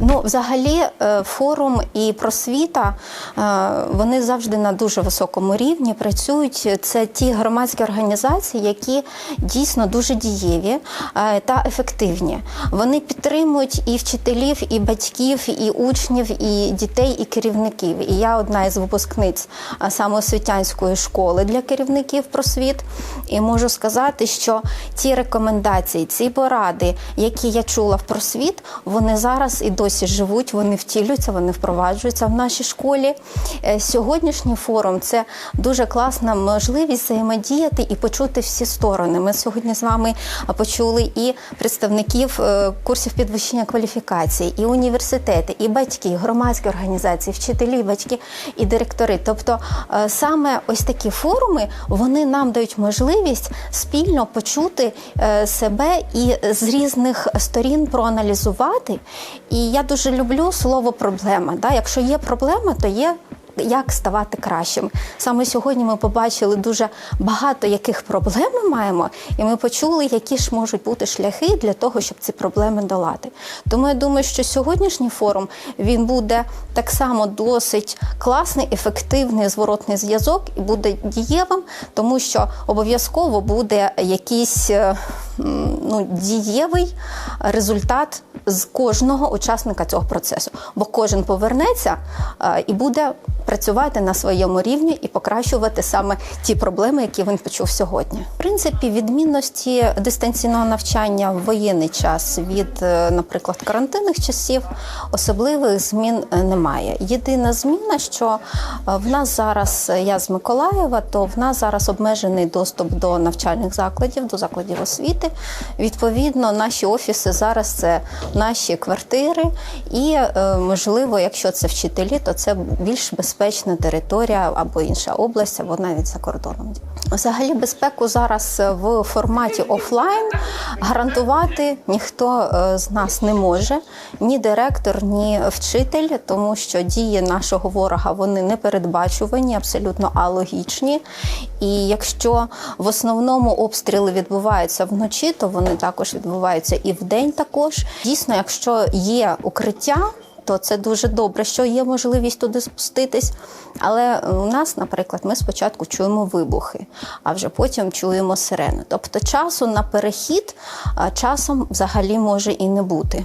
Ну, взагалі, е, форум і просвіта е, вони завжди на дуже високому рівні працюють. Це ті громадські організації, які дійсно дуже дієві е, та ефективні. Вони підтримують і вчителів, і батьків, і учнів, і дітей, і керівників. І я одна із випускниць е, саме освітянської школи для керівників просвіт. І можу сказати, що ті рекомендації, ці поради, які я чула в просвіт, вони зараз і досі живуть, вони втілюються, вони впроваджуються в нашій школі. Е, Сьогоднішній форум це дуже класна можливість взаємодіяти і почути всі сторони. Ми сьогодні з вами почули і представників е, курсів підвищення кваліфікації, і університети, і батьки, і громадські організації, вчителі, батьки і директори. Тобто е, саме ось такі форуми вони нам дають можливість спільно почути е, себе і з різних сторін проаналізувати. І я дуже люблю слово проблема. Да? Якщо є проблема, то є. Як ставати кращим саме сьогодні? Ми побачили дуже багато яких проблем ми маємо, і ми почули, які ж можуть бути шляхи для того, щоб ці проблеми долати. Тому я думаю, що сьогоднішній форум він буде так само досить класний, ефективний зворотний зв'язок і буде дієвим, тому що обов'язково буде якийсь е, ну, дієвий результат з кожного учасника цього процесу, бо кожен повернеться е, і буде працювати на своєму рівні і покращувати саме ті проблеми, які він почув сьогодні. В принципі, відмінності дистанційного навчання в воєнний час від, е, наприклад, карантинних часів особливих змін е, немає. Єдина зміна, що е, в нас зараз я з Миколаєва, то в нас зараз обмежений доступ до навчальних закладів, до закладів освіти. Відповідно, наші офіси зараз це наші квартири, і можливо, якщо це вчителі, то це більш безпечна територія або інша область, або навіть за кордоном. Взагалі, безпеку зараз в форматі офлайн гарантувати ніхто е, з нас не може, ні директор, ні вчитель, тому що дії нашого ворога вони не передбачувані, абсолютно алогічні. І якщо в основному обстріли відбуваються вночі, то вони також відбуваються і вдень також. Дійсно, якщо є укриття. То це дуже добре, що є можливість туди спуститись. Але у нас, наприклад, ми спочатку чуємо вибухи, а вже потім чуємо сирени. Тобто часу на перехід часом взагалі може і не бути.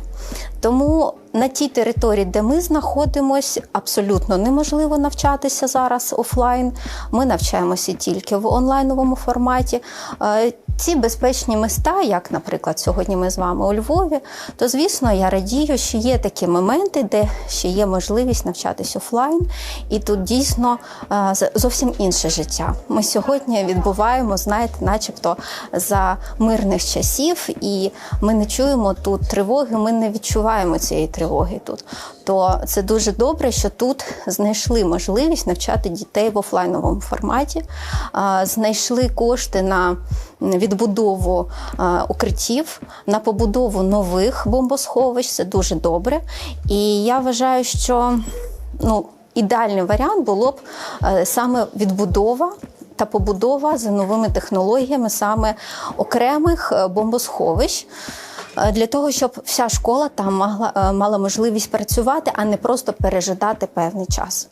Тому на тій території, де ми знаходимося, абсолютно неможливо навчатися зараз офлайн. Ми навчаємося тільки в онлайновому форматі. Е, Ці безпечні міста, як, наприклад, сьогодні ми з вами у Львові, то звісно я радію, що є такі моменти, де ще є можливість навчатись офлайн, і тут дійсно е, зовсім інше життя. Ми сьогодні відбуваємо, знаєте, начебто за мирних часів, і ми не чуємо тут тривоги, ми не відчуваємо цієї тривоги тут. То це дуже добре, що тут знайшли можливість навчати дітей в офлайновому форматі, знайшли кошти на відбудову укриттів, на побудову нових бомбосховищ. Це дуже добре. І я вважаю, що ну, ідеальний варіант було б е, саме відбудова. Та побудова за новими технологіями саме окремих е, бомбосховищ для того, щоб вся школа там могла, е, мала можливість працювати, а не просто пережидати певний час.